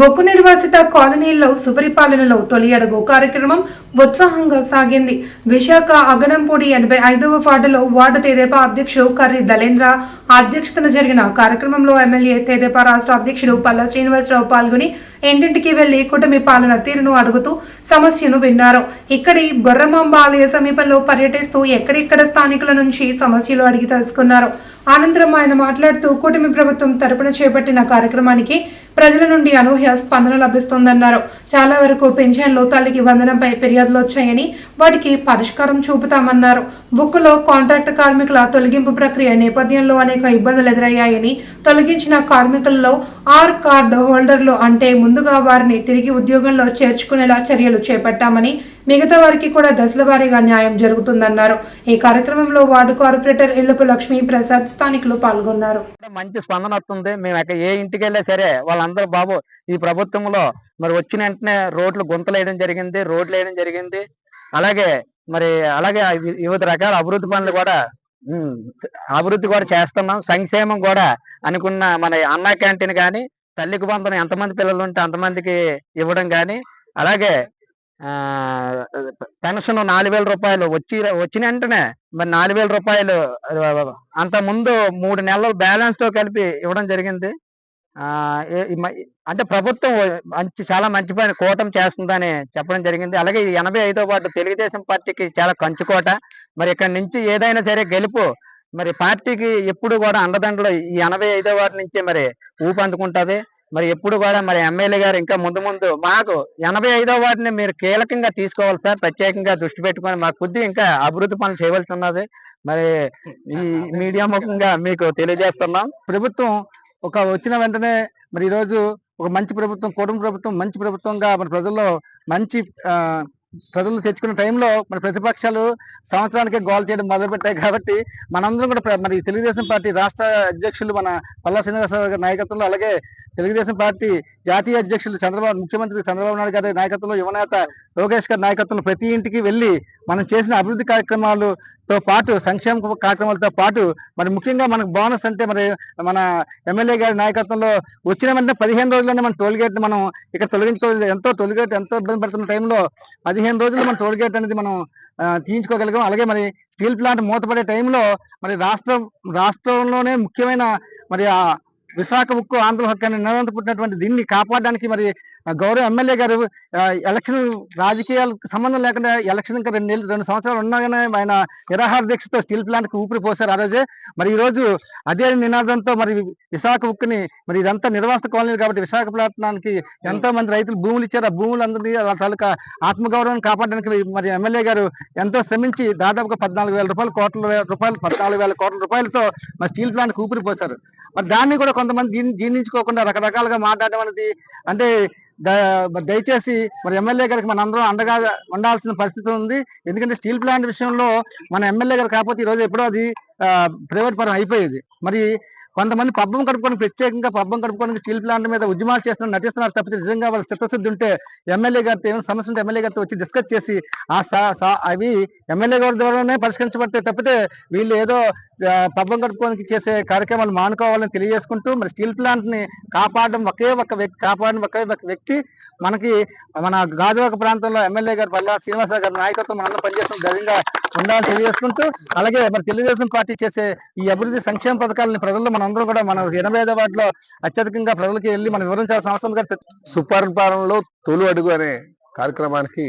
గొక్కు నిర్వాసిత కాలనీల్లో సుపరిపాలనలో తొలి అడుగు కార్యక్రమం ఉత్సాహంగా సాగింది. విశాఖ అగనంపూడి ఎనభై ఐదవ వార్డులో వార్డు తెదేపా అధ్యక్షుడు కర్రి దలేంద్ర అధ్యక్షతన జరిగిన కార్యక్రమంలో ఎమ్మెల్యే తెదేపా రాష్ట్ర అధ్యక్షుడు పల్లా శ్రీనివాసరావు పాల్గొని ఇంటింటికి వెళ్ళి కూటమి పాలన తీరును అడుగుతూ సమస్యను విన్నారు. ఇక్కడి గొర్రమాంబ ఆలయ సమీపంలో పర్యటిస్తూ ఎక్కడెక్కడ స్థానికుల నుంచి సమస్యలు అడిగి తెలుసుకున్నారు. అనంతరం ఆయన మాట్లాడుతూ కూటమి ప్రభుత్వం తరపున చేపట్టిన కార్యక్రమానికి ప్రజల నుండి అనూహ్య స్పందన లభిస్తోందన్నారు. చాలా వరకు పెన్షన్లు తల్లికి వందనంపై ఫిర్యాదులు వచ్చాయని వాటికి పరిష్కారం చూపుతామన్నారు. బుక్కులో కాంట్రాక్ట్ కార్మికుల తొలగింపు ప్రక్రియ నేపథ్యంలో అనేక ఇబ్బందులు ఎదురయ్యాయని తొలగించిన కార్మికుల్లో ఆర్ కార్డు హోల్డర్లు అంటే ముందుగా వారిని తిరిగి ఉద్యోగంలో చేర్చుకునేలా చర్యలు చేపట్టామని మిగతా వారికి కూడా దశల వారీగా న్యాయం జరుగుతుందన్నారు. ఈ కార్యక్రమంలో వార్డు కార్పొరేటర్ ఇల్లపు లక్ష్మీ ప్రసాద్ స్థానికులు పాల్గొన్నారు. మంచి స్పందన వస్తుంది. మేము ఏ ఇంటికి వెళ్ళా సరే వాళ్ళందరూ బాబు ఈ ప్రభుత్వంలో మరి వచ్చిన వెంటనే రోడ్లు గుంతలు వేయడం జరిగింది రోడ్లు వేయడం జరిగింది. అలాగే మరి అలాగే వివిధ రకాల అభివృద్ధి పనులు కూడా అభివృద్ధి కూడా చేస్తున్నాం. సంక్షేమం కూడా అనుకున్న మన అన్నా క్యాంటీన్ కానీ తల్లికి బంధం ఎంతమంది పిల్లలు ఉంటే అంతమందికి ఇవ్వడం కానీ అలాగే పెన్షన్ నాలుగు వేల రూపాయలు వచ్చి వచ్చిన వెంటనే మరి నాలుగు వేల రూపాయలు అంత ముందు మూడు నెలలు బ్యాలెన్స్తో కలిపి ఇవ్వడం జరిగింది. అంటే ప్రభుత్వం మంచి చాలా మంచి పని కూటమి చేస్తుందని చెప్పడం జరిగింది. అలాగే ఈ ఎనభై ఐదో వార్డు తెలుగుదేశం పార్టీకి చాలా కంచుకోట మరి ఇక్కడ నుంచి ఏదైనా సరే గెలుపు మరి పార్టీకి ఎప్పుడు కూడా అండదండలు ఈ ఎనభై ఐదో వార్డు నుంచి మరి ఊపందుకుంటుంది. మరి ఎప్పుడు కూడా మరి ఎమ్మెల్యే గారు ఇంకా ముందు ముందు మాకు ఎనభై ఐదో వార్డుని మీరు కీలకంగా తీసుకోవాలి సార్ ప్రత్యేకంగా దృష్టి పెట్టుకొని మాకు కొద్దిగా ఇంకా అభివృద్ధి పనులు చేయవలసి ఉన్నది. మరి ఈ మీడియా ముఖంగా మీకు తెలియజేస్తున్నాం. ప్రభుత్వం ఒక వచ్చిన వెంటనే మరి ఈరోజు ఒక మంచి ప్రభుత్వం కుటుంబ ప్రభుత్వం మంచి ప్రభుత్వంగా మన ప్రజల్లో మంచి ప్రజలు తెచ్చుకున్న టైంలో మరి ప్రతిపక్షాలు సంవత్సరానికి గోల్ చేయడం మొదలుపెట్టాయి కాబట్టి మనందరం కూడా మరి తెలుగుదేశం పార్టీ రాష్ట్ర అధ్యక్షులు మన పల్లా శ్రీనివాసరావు గారి నాయకత్వంలో అలాగే తెలుగుదేశం పార్టీ జాతీయ అధ్యక్షులు చంద్రబాబు ముఖ్యమంత్రి చంద్రబాబు నాయుడు గారి నాయకత్వంలో యువనేత లోకేష్ గారి నాయకత్వంలో ప్రతి ఇంటికి వెళ్ళి మనం చేసిన అభివృద్ధి కార్యక్రమాలతో పాటు సంక్షేమ కార్యక్రమాలతో పాటు మరి ముఖ్యంగా మనకు బోనస్ అంటే మరి మన ఎమ్మెల్యే గారి నాయకత్వంలో వచ్చిన వెంటనే పదిహేను రోజుల్లోనే మన టోల్గేట్ మనం ఇక్కడ తొలగించుకోలేదు ఎంతో టోల్ గేట్ ఎంతో ఇబ్బంది పడుతున్న టైంలో పదిహేను రోజుల్లో మన టోల్గేట్ అనేది మనం తీయించుకోగలిగాం. అలాగే మరి స్టీల్ ప్లాంట్ మూతపడే టైంలో మరి రాష్ట్రం రాష్ట్రంలోనే ముఖ్యమైన మరి ఆ విశాఖ ఉక్కు ఆంధ్ర హక్కు అని నిరంతరం పుట్టినటువంటి దీన్ని కాపాడడానికి మరి గౌరవ ఎమ్మెల్యే గారు ఎలక్షన్ రాజకీయాలకు సంబంధం లేకుండా ఎలక్షన్ ఇంకా రెండు నెలలు రెండు సంవత్సరాలు ఉన్నాగానే ఆయన నిరాహార దీక్షతో స్టీల్ ప్లాంట్కి ఊపిరి పోశారు ఆ రోజే. మరి ఈ రోజు అదే నినాదంతో మరి విశాఖ ఉక్కుని మరి ఇదంతా నిర్వాసిత కాలనీ కాబట్టి విశాఖపట్నానికి ఎంతో మంది రైతులు భూములు ఇచ్చారు. ఆ భూములందరినీ వాళ్ళ తాలూకా ఆత్మగౌరవం కాపాడడానికి మరి ఎమ్మెల్యే గారు ఎంతో శ్రమించి దాదాపుగా పద్నాలుగు వేల రూపాయలు కోట్ల రూపాయలు పద్నాలుగు వేల కోట్ల రూపాయలతో మరి స్టీల్ ప్లాంట్కి ఊపిరి పోశారు. మరి దాన్ని కూడా కొంతమంది జీర్ణ- జీర్ణించుకోకుండా రకరకాలుగా మాట్లాడడం అనేది అంటే దయచేసి మరి ఎమ్మెల్యే గారికి మన అందరం అండగా ఉండాల్సిన పరిస్థితి ఉంది. ఎందుకంటే స్టీల్ ప్లాంట్ విషయంలో మన ఎమ్మెల్యే గారు కాకపోతే ఈ రోజు ఎప్పుడో అది ప్రైవేట్ పరం అయిపోయేది. మరి కొంతమంది పబ్బం కడుపుకొని ప్రత్యేకంగా పబ్బం కడుపుకోవడానికి స్టీల్ ప్లాంట్ మీద ఉద్యమాలు చేస్తున్నారు నటిస్తున్నారు తప్పితే నిజంగా వాళ్ళ చిత్తశుద్ధి ఉంటే ఎమ్మెల్యే గారితో ఏమైనా సమస్య ఉంటే ఎమ్మెల్యే గారితో వచ్చి డిస్కస్ చేసి ఆ అవి ఎమ్మెల్యే గారి ద్వారానే పరిష్కరించబడితే తప్పితే వీళ్ళు ఏదో పబ్బం కడుపుకోవడానికి చేసే కార్యక్రమాలు మానుకోవాలని తెలియజేసుకుంటూ మరి స్టీల్ ప్లాంట్ని కాపాడడం ఒకే ఒక వ్యక్తి కాపాడడం ఒకే ఒక వ్యక్తి. మనకి మన గాజువాక ప్రాంతంలో ఎమ్మెల్యే గారు పల్లా శ్రీనివాసరావు గారి నాయకత్వం మనందరం పనిచేస్తున్న ధైర్యంగా ఉండాలని తెలియజేసుకుంటూ అలాగే మరి తెలుగుదేశం పార్టీ చేసే ఈ అభివృద్ధి సంక్షేమ పథకాలని ప్రజల్లో మనందరూ కూడా మన ఎనభై ఐదో వాటిలో అత్యధికంగా ప్రజలకి వెళ్ళి మనం వివరించాల్సిన అవసరం ఉంది. కాబట్టి సుపరిపాలనలో అడుగు అనే కార్యక్రమానికి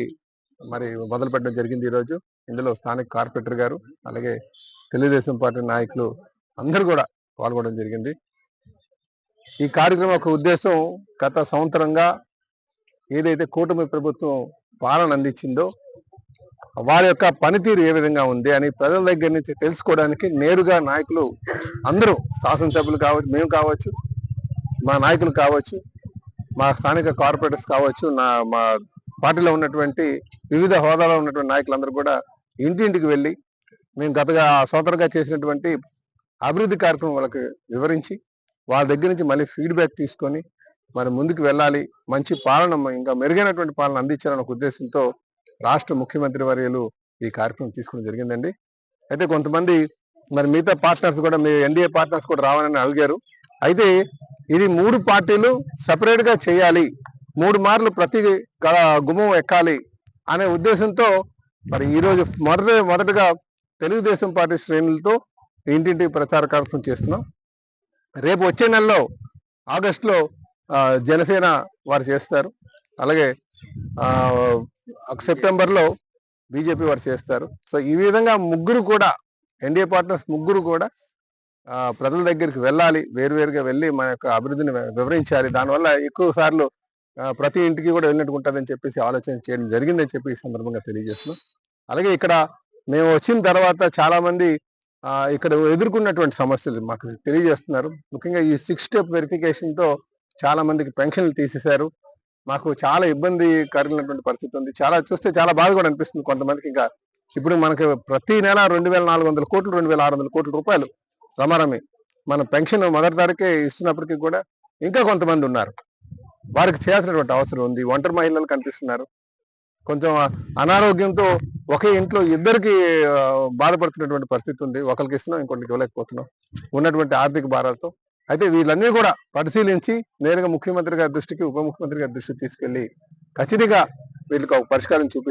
మరి మొదలు పెట్టడం జరిగింది ఈరోజు. ఇందులో స్థానిక కార్పొరేటర్ గారు అలాగే తెలుగుదేశం పార్టీ నాయకులు అందరూ కూడా పాల్గొనడం జరిగింది. ఈ కార్యక్రమం యొక్క ఉద్దేశం గత సంవత్సరంగా ఏదైతే కూటమి ప్రభుత్వం పాలన అందించిందో వారి యొక్క పనితీరు ఏ విధంగా ఉంది అని ప్రజల దగ్గర నుంచి తెలుసుకోవడానికి నేరుగా నాయకులు అందరూ శాసనసభ్యులు కావచ్చు మేము కావచ్చు మా నాయకులు కావచ్చు మా స్థానిక కార్పొరేటర్స్ కావచ్చు నా మా పార్టీలో ఉన్నటువంటి వివిధ హోదాలో ఉన్నటువంటి నాయకులందరూ కూడా ఇంటింటికి వెళ్ళి మేము గతగా సంవత్సరంగా చేసినటువంటి అభివృద్ధి కార్యక్రమం వాళ్ళకి వివరించి వాళ్ళ దగ్గర నుంచి మళ్ళీ ఫీడ్బ్యాక్ తీసుకొని మరి ముందుకు వెళ్ళాలి మంచి పాలన ఇంకా మెరుగైనటువంటి పాలన అందించాలనే ఒక ఉద్దేశంతో రాష్ట్ర ముఖ్యమంత్రి వర్యులు ఈ కార్యక్రమం తీసుకోవడం జరిగిందండి. అయితే కొంతమంది మరి మిగతా పార్ట్నర్స్ కూడా మీ ఎన్డీఏ పార్ట్నర్స్ కూడా రావాలని అడిగారు. అయితే ఇది మూడు పార్టీలు సపరేట్గా చేయాలి మూడు మార్లు ప్రతి గుమం గుమ్మం ఎక్కాలి అనే ఉద్దేశంతో మరి ఈరోజు మొదట మొదటగా తెలుగుదేశం పార్టీ శ్రేణులతో ఇంటింటి ప్రచార కార్యక్రమం చేస్తున్నాం. రేపు వచ్చే నెలలో ఆగస్టులో జనసేన వారు చేస్తారు. అలాగే సెప్టెంబర్లో బీజేపీ వారు చేస్తారు. సో ఈ విధంగా ముగ్గురు కూడా ఎన్డీఏ పార్ట్నర్స్ ముగ్గురు కూడా ప్రజల దగ్గరికి వెళ్ళాలి వేరువేరుగా వెళ్ళి మన యొక్క అభివృద్ధిని వివరించాలి. దానివల్ల ఎక్కువ సార్లు ప్రతి ఇంటికి కూడా వెళ్ళినట్టు ఉంటుందని చెప్పేసి ఆలోచన చేయడం జరిగిందని చెప్పి ఈ సందర్భంగా తెలియజేస్తున్నాం. అలాగే ఇక్కడ మేము వచ్చిన తర్వాత చాలా మంది ఇక్కడ ఎదుర్కొన్నటువంటి సమస్యలు మాకు తెలియజేస్తున్నారు. ముఖ్యంగా ఈ సిక్స్ స్టెప్ వెరిఫికేషన్తో చాలామందికి చాలా మందికి పెన్షన్లు తీసేశారు. మాకు చాలా ఇబ్బంది కలిగినటువంటి పరిస్థితి ఉంది. చాలా చూస్తే చాలా బాధ కూడా అనిపిస్తుంది కొంతమందికి ఇంకా. ఇప్పుడు మనకి ప్రతి నెల రెండు వేల నాలుగు వందల కోట్లు రెండు వేల ఆరు వందల కోట్ల రూపాయలు రమారమి మన పెన్షన్ మొదటి తారీఖే ఇస్తున్నప్పటికీ కూడా ఇంకా కొంతమంది ఉన్నారు. వారికి చేయాల్సినటువంటి అవసరం ఉంది. ఒంటరి మహిళలు కనిపిస్తున్నారు. కొంచెం అనారోగ్యంతో ఒకే ఇంట్లో ఇద్దరికి బాధపడుతున్నటువంటి పరిస్థితి ఉంది. ఒకరికి ఇస్తున్నాం ఇంకొకరికి ఇవ్వలేకపోతున్నాం. ఉన్నటువంటి ఆర్థిక భారాలతో అయితే వీళ్ళన్నీ కూడా పరిశీలించి నేరుగా ముఖ్యమంత్రి గారి దృష్టికి ఉప ముఖ్యమంత్రి గారి దృష్టికి తీసుకెళ్ళి ఖచ్చితంగా వీళ్ళకి ఒక పరిష్కారం చూపి